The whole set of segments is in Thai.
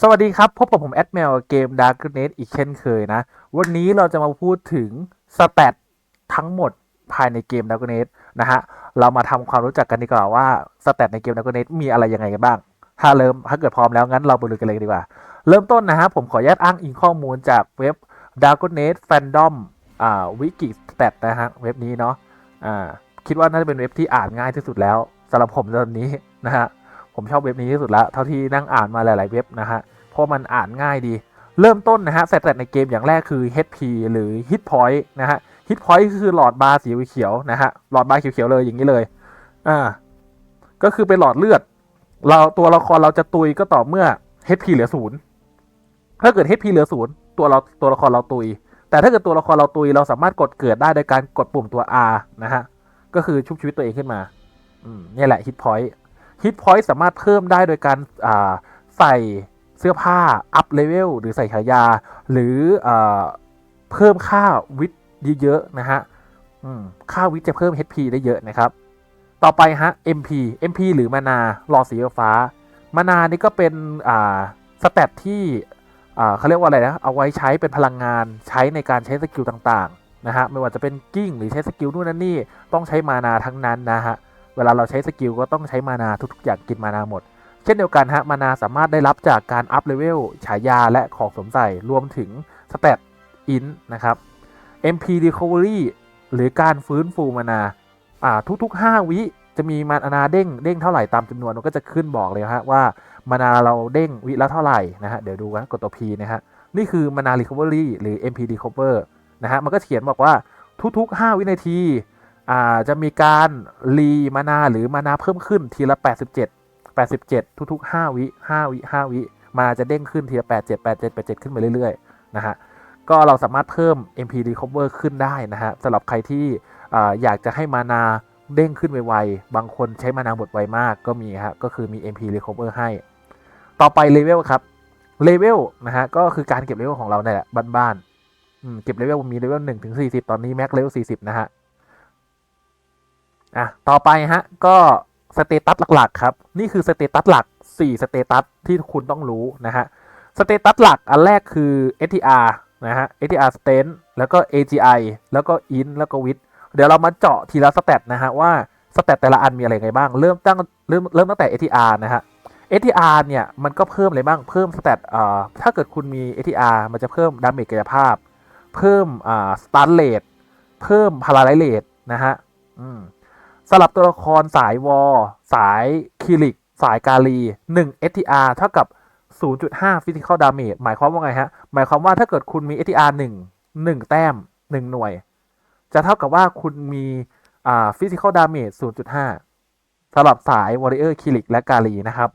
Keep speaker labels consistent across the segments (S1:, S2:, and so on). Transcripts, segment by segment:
S1: สวัสดีครับ พบกับผมแอดแมวเกม Dark n e t อีกเช่นเคยนะ วันนี้เราจะมาพูดถึงสแตททั้งหมดภายในเกม Dark n e t นะฮะ เรามาทำความรู้จักกันดีกว่าว่าสแตทในเกม Dark n e t มีอะไรยังไงกันบ้าง ถ้าเริ่มถ้าเกิดพร้อมแล้ว งั้นเราไปลุยกันเลยดีกว่า เริ่มต้นนะฮะ ผมขออนุญาตอ้างอิงข้อมูลจากเว็บ Dark n e t Fandom อ่าวิกิสแตทนะฮะ เว็บนี้เนาะอ่าคิดว่าน่าจะเป็นเว็บที่อ่านง่ายที่สุดแล้วสำหรับผมตอนนี้นะฮะ ผมชอบเว็บนี้ที่สุดแล้วเท่าที่นั่งอ่านมาหลาย ๆ เว็บนะฮะเพราะมันอ่านง่ายดี เริ่มต้นนะฮะสแตทในเกมอย่างแรกคือ HP หรือ Hit Point นะฮะ Hit Point คือหลอดบาร์สีเขียวนะฮะหลอดบาร์เขียวๆเลยอย่างนี้เลยอ่าก็คือเป็นหลอดเลือด เราตัวละครเราจะตุยก็ต่อเมื่อ HP เหลือศูนย์ถ้าเกิด HP เหลือศูนย์ตัวเราตัวละครเราตุย แต่ถ้าเกิดตัวละครเราตุยเราสามารถกดเกิดได้โดยการกดปุ่มตัว R นะฮะก็คือชุบชีวิตตัวเองขึ้นมาอืมนี่แหละ Hit Point ฮิตพอยต์สามารถเพิ่มได้โดยการาใส่เสื้อผ้า อัพเลเวล หรือใส่ฉายา หรืออเพิ่มค่าวิทเยอะๆนะฮะค่าวิทจะเพิ่ม HP ได้เยอะนะครับ ต่อไปฮะ MP MP หรือมานาหลอดสีฟ้า มานานี่ก็เป็นสเตตที่เขาเรียกว่าอะไรนะ เอาไว้ใช้เป็นพลังงานใช้ในการใช้สกิลต่างๆนะฮะ ไม่ว่าจะเป็นกิ้งหรือใช้สกิลนู่นนั่นนี่ ต้องใช้มานาทั้งนั้นนะฮะ เวลาเราใช้สกิลก็ต้องใช้มานาทุกๆอย่างกินมานาหมด เช่นเดียวกันฮะมานาสามารถได้รับจากการอัพเลเวลฉายาและของสวมใส่รวมถึงสเตตอินนะครับ MP Recovery หรือการฟื้นฟูมานาอ่าทุกๆ 5 วิจะมีมานาเด้งเด้งเท่าไหร่ตามจำนวนมันก็จะขึ้นบอกเลยฮะว่ามานาเราเด้งวิละเท่าไหร่นะฮะเดี๋ยวดูกันกดตัว P นะฮะนี่คือมานา Recovery หรือ MP Recover นะฮะมันก็เขียนบอกว่าทุกๆ 5 วินาที จะมีการรีมานาหรือมานาเพิ่มขึ้นทีละ 87 87 ทุกๆ 5 วิ 5 วิ 5 วิ มาจะเด้งขึ้นทีละ 87 87 87 ขึ้นไปเรื่อยๆนะฮะก็เราสามารถเพิ่ม MP recover ขึ้นได้นะฮะสำหรับใครที่ออยากจะให้มานาเด้งขึ้นไวๆ บางคนใช้มานาหมดไวมากก็มีฮะก็คือมี MP recover ให้ ต่อไปเลเวลครับเลเวลนะฮะก็คือการเก็บเลเวลของเราเนี่ยแหละบ้านๆเก็บเลเวลมีเลเวล1ถึง40ตอนนี้แม็กเลเวล40นะฮะ อะต่อไปฮะก็สเตตัสหลักๆครับ นี่คือสเตตัสหลัก 4 สเตตัสที่คุณต้องรู้นะฮะสเตตัสหลักอันแรกคือ STR นะฮะ STR Stent แล้วก็ AGI แล้วก็ IN แล้วก็ WIT เดี๋ยวเรามาเจาะทีละสเตตนะฮะว่าสเตตแต่ละอันมีอะไรไงบ้าง เริ่มตั้งเริ่มเริ่มตั้งแต่ STR นะฮะ STR เนี่ยมันก็เพิ่มอะไรบ้าง เพิ่มสเตตอ่าถ้าเกิดคุณมี STR มันจะเพิ่มดาเมจกายภาพ เพิ่มอ่าสตันเลทเพิ่มพาราไลเลทนะฮะอืม สลับตัวละครสายวอ สายคิริก สายกาลี1 STR เท่ากับ 0.5 Physical Damage หมายความว่าไงฮะ หมายความว่าถ้าเกิดคุณมี STR 1 1 แต้ม 1 หน่วย จะเท่ากับว่าคุณมีอ่า Physical Damage 0.5สำหรับสาย Warrior คิริกและกาลีนะครับ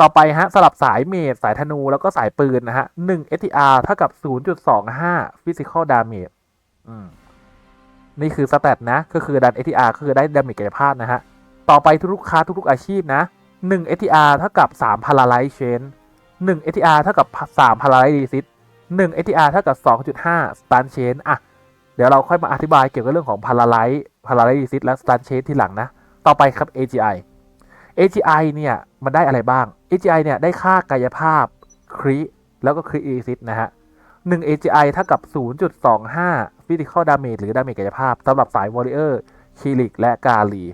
S1: ต่อไปฮะสลับสายเมจสายธนูแล้วก็สายปืนนะฮะ1 STR เท่ากับ 0.25 Physical Damage อืม นี่คือสแตทนะก็คือดัน ATR ก็คือได้ดาเมจกายภาพนะฮะ ต่อไปทุกลูกค้าทุกๆอาชีพนะ1 ATR เท่ากับ3 Paralyze Chain 1 ATR เท่ากับ3 Paralyze Resist 1 ATR เท่ากับ 2.5 Stun Chain อะ เดี๋ยวเราค่อยมาอธิบายเกี่ยวกับเรื่องของ Paralyze Paralyze Resist และ Stun Chain ทีหลังนะ ต่อไปครับ AGI AGI เนี่ยมันได้อะไรบ้าง AGI เนี่ยได้ค่ากายภาพคริแล้วก็คริ Resist นะฮะ 1 AGI เท่ากับ 0.25 Physical Damage หรือ Damage กายภาพสำหรับสาย Warrior คิริก และกาลี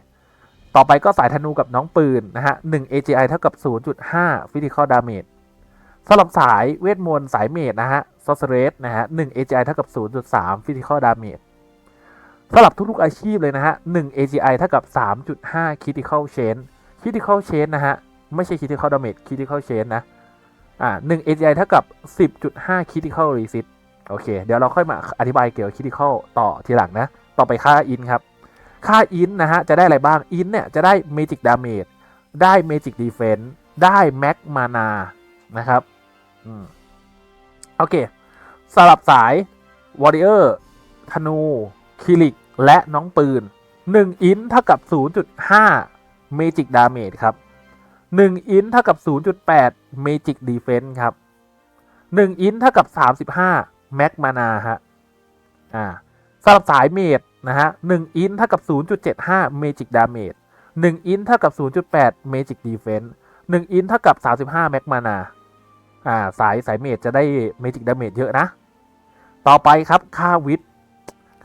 S1: ต่อไปก็สายธนูกับน้องปืนนะฮะ 1 AGI เท่ากับ 0.5 Physical Damage สำหรับสายเวทมนต์สายเมจนะฮะ s o r c e r e s นะฮะ 1 AGI เท่ากับ 0.3 Physical Damage สำหรับทุกๆอาชีพเลยนะฮะ 1 AGI เท่ากับ 3.5 Critical Chain Critical Chain นะฮะ ไม่ใช่ Critical Damage Critical Chain นะ อ่า1 AGI เท่ากับ 10.5 Critical Resist โอเค เดี๋ยวเราค่อยมาอธิบายเกี่ยวกับ Critical ต่อทีหลังนะ ต่อไปค่า In ครับ ค่า In นนะฮะ จะได้อะไรบ้าง In เนี่ย จะได้ Magic Damage ได้ Magic Defense ได้ Max Mana นะครับอืมโอเคสลับสาย Warrior ธนู คิริก และน้องปืน 1 อินเท่ากับ 0.5 Magic Damage ครับ 1 อินเท่ากับ 0.8 Magic Defense ครับ 1 อินเท่ากับ 35 Max Mana ฮะ อ่าสำหรับสายเมจนะฮะ 1 อินเท่ากับ 0.75 Magic Damage 1 อินเท่ากับ 0.8 Magic Defense 1 อินเท่ากับ 35แม็กมานาอ่า สายสายเมจจะได้เมจิกดาเมจเยอะนะ ต่อไปครับ ค่าวิท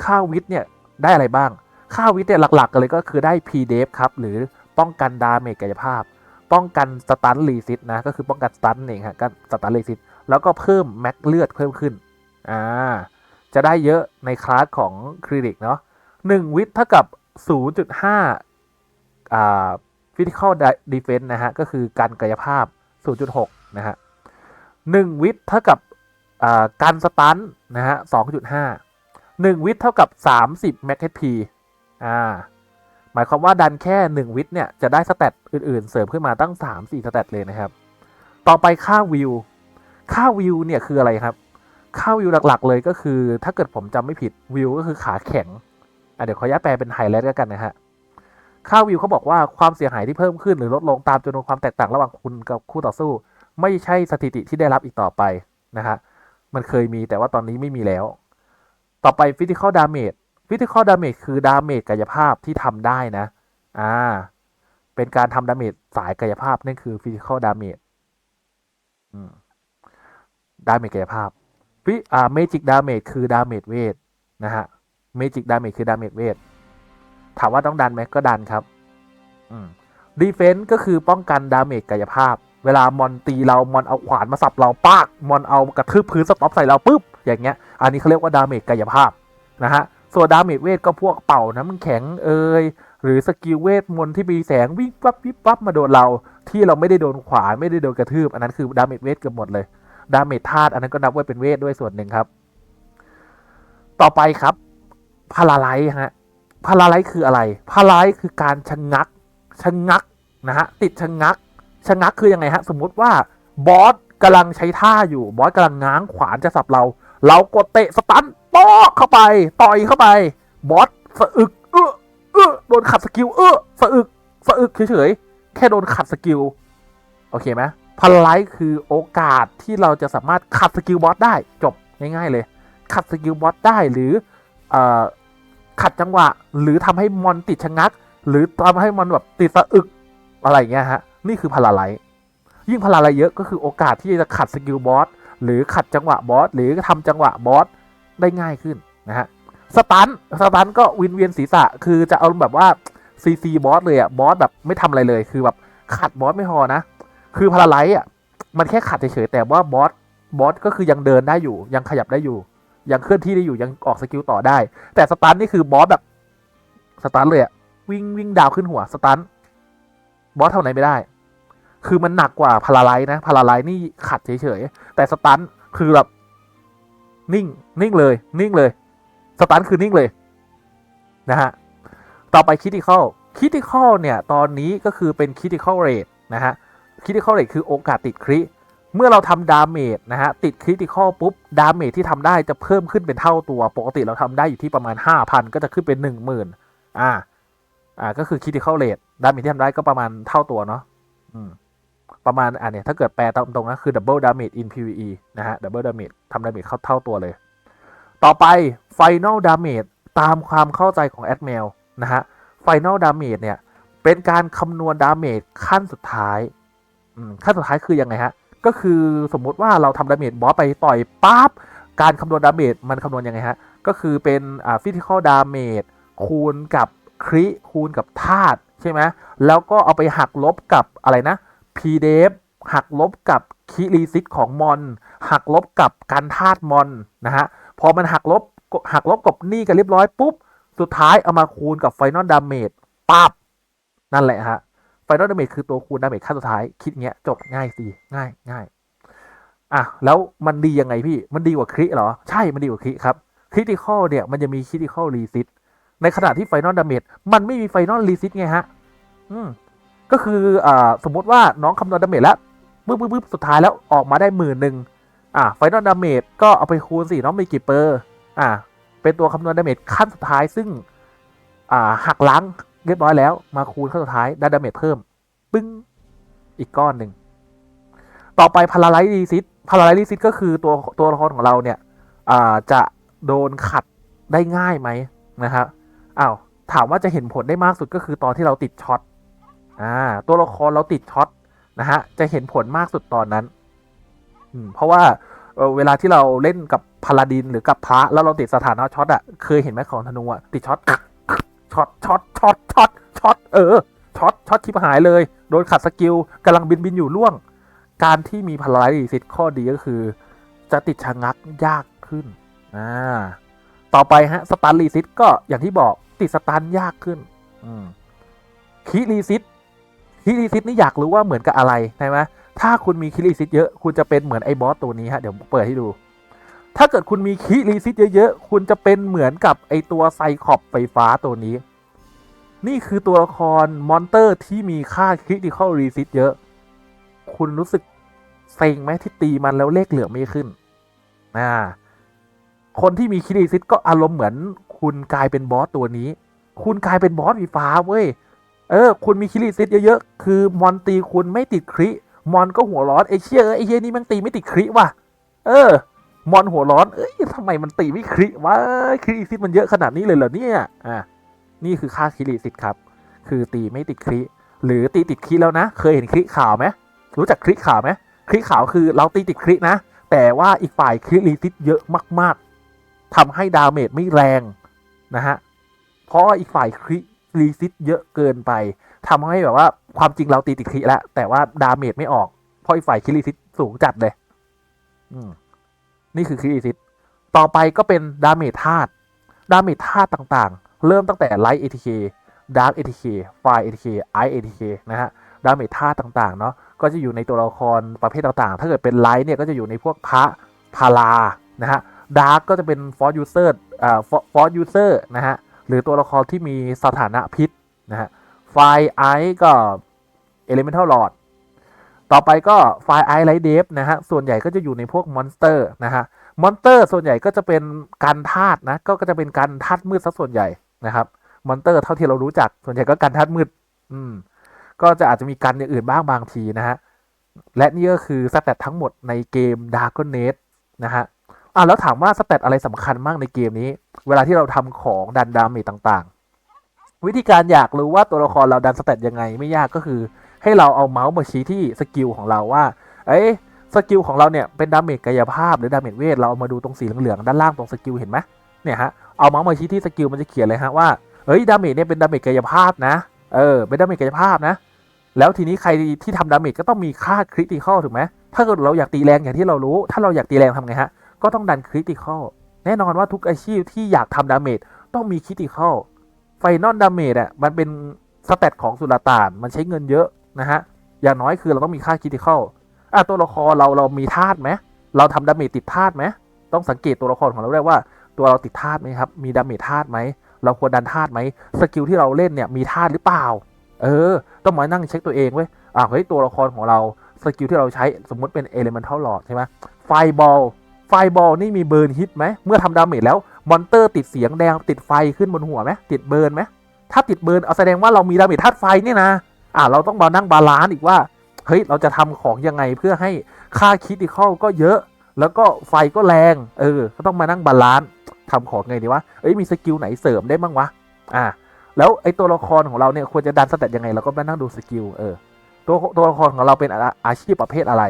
S1: ค่าวิทเนี่ย ได้อะไรบ้าง ค่าวิทเนี่ยหลักๆ กันเลยก็คือได้ p d e f ครับ หรือป้องกันดาเมจกายภาพ ป้องกันสตันรีซิตนะก็คือป้องกันสตันเองฮะกันสตันรีซิตแล้วก็เพิ่มแม็กเลือดเพิ่มขึ้นอ่าจะได้เยอะในคลาสของคริติกเนาะหนึ่งวิทเท่ากับ 0.5อ่า physical defense นะฮะก็คือการกายภาพ 0.6 นะฮะหนึ่งวิทเท่ากับการสตันนะฮะ 2.5 1 วิทเท่ากับ 30 max HP อ่า หมายความว่าดันแค่ 1 วิทเนี่ยจะได้สเตตอื่นๆ เสริมขึ้นมาตั้ง 3-4สเตตเลยนะครับ ต่อไปค่าวิว ค่าวิวเนี่ยคืออะไรครับ ค่าวิวหลักๆ เลยก็คือ ถ้าเกิดผมจำไม่ผิดวิวก็คือขาแข็งเดี๋ยวขออนุญาตแปลเป็นไฮไลท์กันนะฮะค่าวิวเขาบอกว่าความเสียหายที่เพิ่มขึ้นหรือลดลงตามจำนวนความแตกต่างระหว่างคุณกับคู่ต่อสู้ ไม่ใช่สถิติที่ได้รับอีกต่อไปนะฮะมันเคยมีแต่ว่าตอนนี้ไม่มีแล้ว ต่อไปฟิสิกอลดาเมจ physical damage physical damage คือดาเมจกายภาพที่ทำได้นะ อ่า เป็นการทำดาเมจสายกายภาพนั่นคือ physical damage อืมดาเมจกายภาพฟิอ่า magic damage คือดาเมจเวทนะฮะ magic damage คือดาเมจเวทถามว่าต้องดันไหมก็ดันครับอืม defense ก็คือป้องกันดาเมจกายภาพ เวลามอนตีเรามอนเอาขวานมาสับเราปากมอนเอากระทืบพื้นสต็อปใส่เราปุ๊บอย่างเงี้ย อันนี้เขาเรียกว่าดาเมจกายภาพนะฮะ ส่วนดาเมจเวทก็พวกเป่าน้ำแข็งเอ่ยหรือสกิลเวทมนต์ที่มีแสงวิ่งปั๊บวิบปั๊บมาโดนเรา ที่เราไม่ได้โดนขวาไม่ได้โดนกระทืบ อันนั้นคือดาเมจเวทเกือบหมดเลย ดาเมจธาตุอันนั้นก็นับว่าเป็นเวทด้วยส่วนหนึ่งครับ ต่อไปครับพาราไลท์ฮะพาราไลท์คืออะไรพาราไลท์คือการชะงักชะงักนะฮะติดชะงักชะงักคือยังไงฮะ สมมุติว่าบอสกำลังใช้ท่าอยู่บอสกำลังง้างขวานจะสับเรา เรากดเตะสตัน ป๊อกเข้าไป ต่อยเข้าไป บอสสะอึกเออเออโดนขัดสกิลเออสะอึกสะอึกเฉยๆแค่โดนขัดสกิลโอเคไหมพาราไลท์คือโอกาสที่เราจะสามารถขัดสกิลบอสได้จบง่ายๆเลย ขัดสกิลบอสได้หรือเอ่อขัดจังหวะ หรือทำให้มอนติดชะงัก หรือทำให้มอนแบบติดสะอึกอะไรเงี้ยฮะนี่คือพาราไลท์ยิ่งพาราไลท์เยอะก็คือโอกาสที่จะขัดสกิลบอสหรือขัดจังหวะบอสหรือทำจังหวะบอส ได้ง่ายขึ้นนะฮะสตันสตันก็วินเวียนศีรษะ คือจะเอาแบบว่าซีซีบอสเลยอะบอสแบบไม่ทำอะไรเลยคือแบบขัดบอสไม่พอนะ คือพาราไลท์อะมันแค่ขัดเฉยๆแต่ว่าบอสบอสก็คือยังเดินได้อยู่ ยังขยับได้อยู่ ยังเคลื่อนที่ได้อยู่ยังออกสกิลต่อได้ แต่สตันนี่คือบอสแบบสตันเลยอะวิ่งวิ่งดาวขึ้นหัวสตันบอสเท่าไหนไม่ได้ คือมันหนักกว่าพาราไลท์นะพาราไลท์นี่ขัดเฉยๆแต่สตันคือแบบ นิ่ง นิ่งเลย นิ่งเลย สตันคือนิ่งเลย นะฮะ ต่อไปคิติคอลคิติคอลเนี่ย ตอนนี้ก็คือเป็นคิติคอลเรทนะฮะคิติคอลเรทคือโอกาสติดคริเมื่อเราทำดาเมจนะฮะ ติดคริติคอลปุ๊บ ดาเมจที่ทำได้จะเพิ่มขึ้นเป็นเท่าตัว ปกติเราทำได้อยู่ที่ประมาณ 5,000 ก็จะขึ้นเป็น 10,000อ่า อ่า ก็คือคริติคอลเรทดาเมจที่ทำได้ก็ประมาณเท่าตัวเนาะอืม ประมาณอ่าเนี่ยถ้าเกิดแปลตามตรงนะคือ double damage in PVE นะฮะ double damage ทำดาเมจเข้าเท่าตัวเลย ต่อไป final damage ตามความเข้าใจของแอดเมลนะฮะ final damage เนี่ย เป็นการคำนวณดาเมจขั้นสุดท้ายขั้นสุดท้ายคือยังไงฮะ ก็คือสมมุติว่าเราทำดาเมจบอสไปต่อยปั๊บการคำนวณดาเมจมันคำนวณยังไงฮะ ก็คือเป็นอ่า physical damage คูณกับคริคูณกับธาตุใช่ไหมแล้วก็เอาไปหักลบกับอะไรนะ p d e f หักลบกับคิรีซิตของมอน หักลบกับการธาตุมอนนะฮะพอมันหักลบหักลบกับนี่กันเรียบร้อยปุ๊บ สุดท้ายเอามาคูณกับ Final Damage ปั๊บนั่นแหละฮะ Final Damage คือตัวคูณ Damage ขั้นสุดท้ายคิดเงี้ยจบง่ายสิง่ายง่ายอะแล้วมันดียังไงพี่มันดีกว่าคริเหรอ ใช่มันดีกว่าคริครับคริติคอลเนี่ยมันจะมีคริติคอลรีซิตในขณะที่ Final Damage มันไม่มี Final Reset ไงฮะ อืม ก็คืออ่าสมมติว่าน้องคำนวณดาเมจแล้วปึ๊บปึ๊บสุดท้ายแล้วออกมาได้หมื่นหนึ่งอ่าไฟนอลดาเมจก็เอาไปคูณสิน้องมีกี่เปอร์อ่าเป็นตัวคำนวณดาเมจขั้นสุดท้ายซึ่งอ่าหักล้างเรียบร้อยแล้วมาคูณขั้นสุดท้ายได้ดาเมจเพิ่มปึ้งอีกก้อนหนึ่งต่อไปพาราไลซ์รีซิตพาราไลซ์รีซิตก็คือตัวตัวละครของเราเนี่ยอ่าจะโดนขัดได้ง่ายไหมนะครับอ้าวถามว่าจะเห็นผลได้มากสุดก็คือตอนที่เราติดช็อต อ่าตัวละครเราติดช็อตนะฮะจะเห็นผลมากสุดตอนนั้นอืมเพราะว่าเวลาที่เราเล่นกับพาลาดินหรือกับพระแล้วเราติดสถานะช็อตอะเคยเห็นไหมของธนูอะติดช็อตช็อตช็อตช็อตช็อตช็อตเออช็อตช็อตชิบหายเลย โดนขัดสกิลกำลังบินบินอยู่ล่วง การที่มีพาราไลซิสข้อดีก็คือ จะติดชะงักยากขึ้นอ่าต่อไปฮะสตันรีซิตก็อย่างที่บอกติดสตันยากขึ้นอืมคีรีซิต คีรีซิตนี่อยากรู้ว่าเหมือนกับอะไรใช่ไหมถ้าคุณมีคีรีซิตเยอะคุณจะเป็นเหมือนไอ้บอสตัวนี้ฮะเดี๋ยวเปิดให้ดู ถ้าเกิดคุณมีคีรีซิตเยอะๆคุณจะเป็นเหมือนกับไอตัวไซคอบไฟฟ้าตัวนี้ นี่คือตัวละครมอนเตอร์ที่มีค่าคริติคอลรีซิตเยอะ คุณรู้สึกเซ็งไหมที่ตีมันแล้วเลขเหลือไม่ขึ้นอ่าคนที่มีคิริซิตก็อารมณ์เหมือน คุณกลายเป็นบอสตัวนี้ คุณกลายเป็นบอสไฟฟ้าเว้ย เออ คุณมีคิริซิตเยอะๆ คือมอนตีคุณไม่ติดคริมอนก็หัวร้อนไอเชี่ยเอ้ยไอเชี่ยนี่มันตีไม่ติดคริว่ะ เออ มอนหัวร้อน เอ้ยทำไมมันตีไม่คริวะคริซิตมันเยอะขนาดนี้เลยเหรอเนี่ย อ่านี่คือค่าคิริซิตครับ คือตีไม่ติดคริหรือตีติดคริแล้วนะ เคยเห็นคริขาวไหมรู้จักคริขาวไหมคริขาวคือเราตีติดครินะ แต่ว่าอีกฝ่ายคริรีซิตเยอะมาก ๆทำให้ดาเมจไม่แรงนะฮะ เพราะอีกฝ่ายคริ รีซิตเยอะเกินไปทำให้แบบว่าความจริงเราตีติดคริแล้วแต่ว่าดาเมจไม่ออก เพราะอีกฝ่ายคิรีซิตสูงจัดเลย อืม นี่คือคิรีซิตต่อไปก็เป็นดาเมจธาตุดาเมจธาตุต่างๆ เริ่มตั้งแต่ไลท์เอทีเคดาร์กเอทีเคไฟเอทีเคไอเอทีเคนะฮะดาเมจธาตุต่างๆ เนาะก็จะอยู่ในตัวละครประเภทต่างๆ ถ้าเกิดเป็นไลท์เนี่ยก็จะอยู่ในพวกพระพารานะฮะดาร์กก็จะเป็นฟอร์ยูเซอร์อ่าฟอร์ยูเซอร์นะฮะ หรือตัวละครที่มีสถานะพิษนะฮะไฟไอก็เอลิเมนทัลลอดต่อไปก็ไฟไอไลท์เดฟนะฮะส่วนใหญ่ก็จะอยู่ในพวกมอนสเตอร์นะฮะมอนสเตอร์ส่วนใหญ่ก็จะเป็นการธาตุนะก็จะเป็นการธาตุมืดซะส่วนใหญ่นะครับมอนสเตอร์เท่าที่เรารู้จักส่วนใหญ่ก็การธาตุมืดอืมก็จะอาจจะมีกันอย่างอื่นบ้างบางทีนะฮะและนี่ก็คือสแตททั้งหมดในเกม d a r k n e t นะฮะ อะแล้วถามว่าสแตทอะไรสำคัญมากในเกมนี้ เวลาที่เราทำของดันดาเมจต่างๆ วิธีการอยากรู้ว่าตัวละครเราดันสแตทยังไงไม่ยากก็คือ ให้เราเอาเมาส์มาชี้ที่สกิลของเราว่า เอ้ยสกิลของเราเนี่ยเป็นดาเมจกายภาพหรือดาเมจเวทเราเอามาดูตรงสีเหลืองๆด้านล่างตรงสกิลเห็นไหมเนี่ยฮะเอาเมาส์มาชี้ที่สกิลมันจะเขียนเลยฮะว่าเฮ้ยดาเมจเนี่ยเป็นดาเมจกายภาพนะเออเป็นดาเมจกายภาพนะ แล้วทีนี้ใครที่ทำดาเมจก็ต้องมีค่าคริติคอลถูกไหมถ้าเกิดเราอยากตีแรงอย่างที่เรารู้ ถ้าเราอยากตีแรงทำไงฮะ ก็ต้องดันคริติคอลแน่นอนว่าทุกอาชีพที่อยากทำดาเมจต้องมีคริติคอลไฟนอลดาเมจอะมันเป็นสเตตของสุลต่านมันใช้เงินเยอะนะฮะ อย่างน้อยคือเราต้องมีค่าคริติคอลอะตัวละครเราเรามีธาตุไหมเราทำดาเมจติดธาตุไหมต้องสังเกตตัวละครของเราได้ว่า ตัวเราติดธาตุไหมครับ มีดาเมจธาตุไหมเราควรดันธาตุไหมสกิลที่เราเล่นเนี่ยมีธาตุหรือเปล่า เออ ต้องมานั่งเช็คตัวเองเว้ยอ่าเฮ้ยตัวละครของเราสกิลที่เราใช้สมมติเป็น Elemental Lord ใช่ไหมไฟบอล ไฟบอลนี่มีเบิร์นฮิตไหมเมื่อทำดาเมจแล้วมอนเตอร์ติดเสียงแดงติดไฟขึ้นบนหัวไหมติดเบิร์นไหมถ้าติดเบิร์นเอาแสดงว่าเรามีดาเมจธาตุไฟเนี่ยนะอ่าเราต้องมานั่งบาลานซ์อีกว่าเฮ้ยเราจะทำของยังไงเพื่อให้ค่าคิด i คอลก็เยอะ แล้วก็ไฟก็แรงเออก็ต้องมานั่งบาลานซ์ทำของไงดีวะเอ้ยมีสกิลไหนเสริมได้บ้างวะอ่าแล้วไอตัวละครของเราเนี่ยควรจะดันสเตตยังไงเราก็มานั่งดูสกิลเออตัวตัวละครของเราเป็นอาอาชีพประเภทอะไร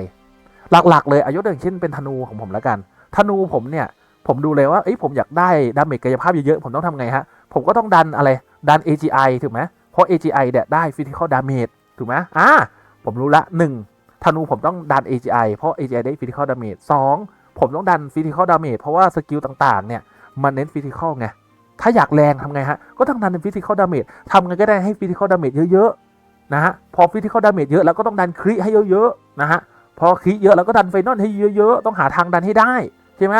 S1: หลักๆ เลยอายุอย่างเช่นเป็นธนูของผมแล้วกัน ธนูผมเนี่ย ผมดูเลยว่าเอ้ยผมอยากได้ดาเมจกายภาพเยอะๆ ผมต้องทำไงฮะ ผมก็ต้องดันอะไร ดัน AGI ถูกไหมเพราะ AGI เนี่ยได้ physical damage ถูกไหมอ่าผมรู้ละหนึ่งธนูผมต้องดัน AGI เพราะ AGI ได้ physical damage สองผมต้องดัน physical damage เพราะว่าสกิลต่างๆ เนี่ย มันเน้น physical ไง ถ้าอยากแรงทำไงฮะ ก็ต้องดันเป็น physical damage ทำไงก็ได้ให้ physical damage เยอะๆ นะฮะ พอ physical damage เยอะแล้วก็ต้องดันคริให้เยอะๆ นะฮะ พอคริเยอะแล้วก็ดันไฟนอลให้เยอะๆ ต้องหาทางดันให้ได้ใช่ไหม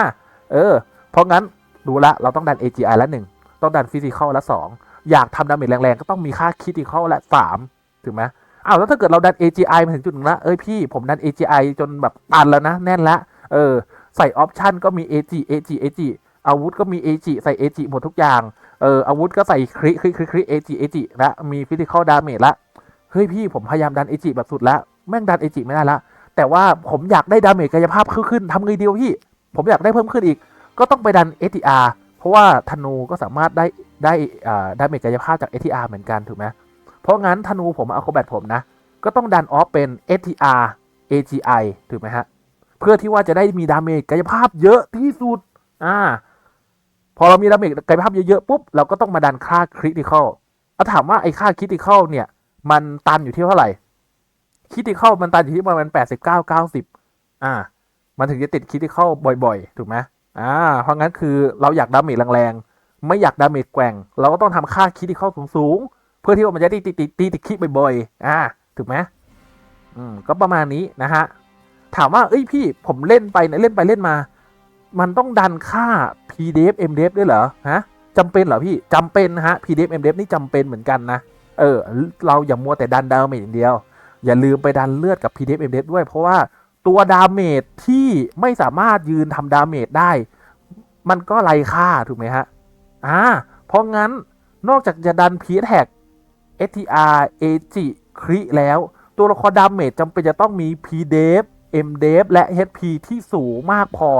S1: เออ เพราะงั้นดูละเราต้องดัน AGI ละหนึ่งต้องดัน physical ละสองอยากทำดาเมจแรงๆ ก็ต้องมีค่า critical ละสามถูกไหมอ้าวแล้วถ้าเกิดเราดัน AGI มาถึงจุดหนึงละเอ้ยพี่ผมดัน AGI จนแบบตันแล้วนะแน่นละเออใส่ออปชันก็มี AG AG AG อาวุธก็มี AG ใส่ AG หมดทุกอย่างเอออาวุธก็ใส่คริคริคริคริ AG AG ละมีฟิสิกอลดาเมจละเฮ้ยพี่ผมพยายามดัน AG แบบสุดล้วแม่งดัน AG ไม่ได้ละ แต่ว่าผมอยากได้ดาเมจกายภาพขึ้นขึ้นทำไงเดียวพี่ ผมอยากได้เพิ่มขึ้นอีก ก็ต้องไปดัน STR เพราะว่าธนูก็สามารถได้ได้อ่าดาเมจกายภาพจาก STR เหมือนกันถูกไหมเพราะงั้นธนูผมเอาโคแบทผมนะ ก็ต้องดันออฟเป็น STR AGI ถูกไหมฮะ เพื่อที่ว่าจะได้มีดาเมจกายภาพเยอะที่สุดอ่าพอเรามีดาเมจกายภาพเยอะๆปุ๊บเราก็ต้องมาดันค่าคริติคอลเอาถามว่าไอ้ค่าคริติคอลเนี่ย มันตันอยู่ที่เท่าไหร่ คริติคอลมันตันอยู่ที่ประมาณแปดสิบเก้าเก้าสิบอ่า มันถึงจะติดคริติคอลบ่อยๆ ถูกไหมอ่า เพราะงั้นคือเราอยากดาเมจแรงๆ ไม่อยากดาเมจแกว่ง เราก็ต้องทำค่าคริติคอลสูงๆ เพื่อที่ว่ามันจะได้ตีตีตีติดคลิปบ่อยๆ อ่า ถูกไหมอืม ก็ประมาณนี้นะฮะ ถามว่า เอ้ยพี่ ผมเล่นไปเนี่ยเล่นไปเล่นมา มันต้องดันค่า pdf mdf ด้วยเหรอ ฮะจำเป็นเหรอพี่จำเป็นนะฮะ pdf mdf นี่จำเป็นเหมือนกันนะ เออ เราอย่ามัวแต่ดันดาเมจอย่างเดียว อย่าลืมไปดันเลือดกับ pdf mdf ด้วย เพราะว่าตัวดาเมจที่ไม่สามารถยืนทำดาเมจได้ มันก็ไร้ค่าถูกไหมฮะอ่าเพราะงั้นนอกจากจะดัน p t a g STR AG คริแล้ว ตัวละครดาเมจจำเป็นจะต้องมี PDF MDF และ HP ที่สูงมากพอ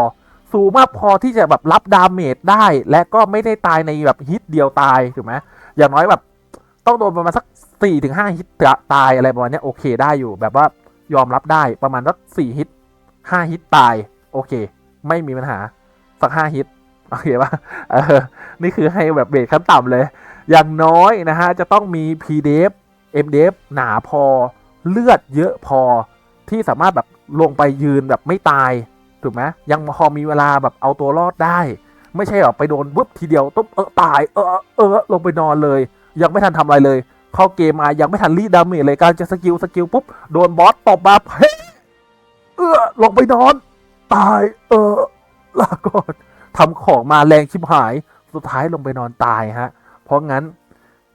S1: สูงมากพอที่จะแบบรับดาเมจได้ และก็ไม่ได้ตายในแบบฮิตเดียวตายถูกไหมอย่างน้อยแบบต้องโดนประมาณสัก 4-5ถึงห้าฮิตตายอะไรประมาณนี้โอเคได้อยู่ แบบว่ายอมรับได้ประมาณสัก4ฮิต5ฮิตตาย โอเค ไม่มีปัญหา สัก5ฮิตโอเคปะเออนี่คือให้แบบเบสขั้นต่ำเลย อย่างน้อยนะฮะ จะต้องมี PDF MDF หนาพอเลือดเยอะพอที่สามารถแบบลงไปยืนแบบไม่ตาย ถูกไหมยังพอมีเวลาแบบเอาตัวรอดได้ ไม่ใช่แบบไปโดนวุบทีเดียวตุ๊บเออตายเออเออลงไปนอนเลย ยังไม่ทันทำอะไรเลย เข้าเกมมายังไม่ทันรีดดาเมจเลยการจะสกิลสกิลปุ๊บโดนบอสตบมาเฮ้ยเออลงไปนอน ตายเออลาก่อนทำของมาแรงชิบหาย สุดท้ายลงไปนอนตายฮะ เพราะงั้น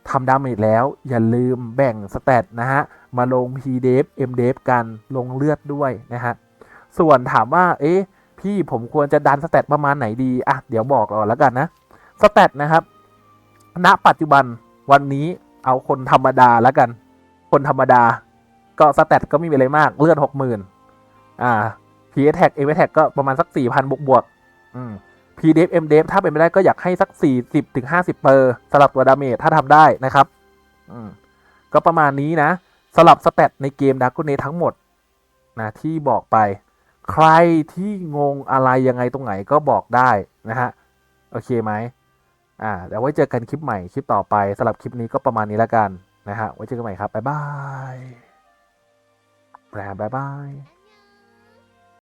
S1: ทำดาเมจแล้วอย่าลืมแบ่งสเตตนะฮะ มาลง PDF MDF กันลงเลือดด้วยนะฮะ ส่วนถามว่า เอ๊ะ พี่ผมควรจะดันสเตตประมาณไหนดี อะ เดี๋ยวบอกก่อนแล้วกันนะ สเตตนะครับ ณปัจจุบันวันนี้ เอาคนธรรมดาแล้วกัน คนธรรมดา ก็สเตตก็ไม่มีอะไรมาก เลือดหกหมื่นอ่า p s t a g m t a g ก็ประมาณสักสี่พันบวกบวกๆอืม PDF MDF ถ้าเป็นไปได้ก็อยากให้สัก40ถึง50เปอร์สำหรับตัวดาเมจถ้าทำได้นะครับ อืม ก็ประมาณนี้นะสำหรับสเตตในเกมดาร์กเนทั้งหมดนะที่บอกไป ใครที่งงอะไรยังไงตรงไหนก็บอกได้นะฮะ โอเคไหม อ่าเดี๋ยวไว้เจอกันคลิปใหม่คลิปต่อไปสำหรับคลิปนี้ก็ประมาณนี้แล้วกันนะฮะไว้เจอกันใหม่ครับบ๊ายบายบ๊ายบาย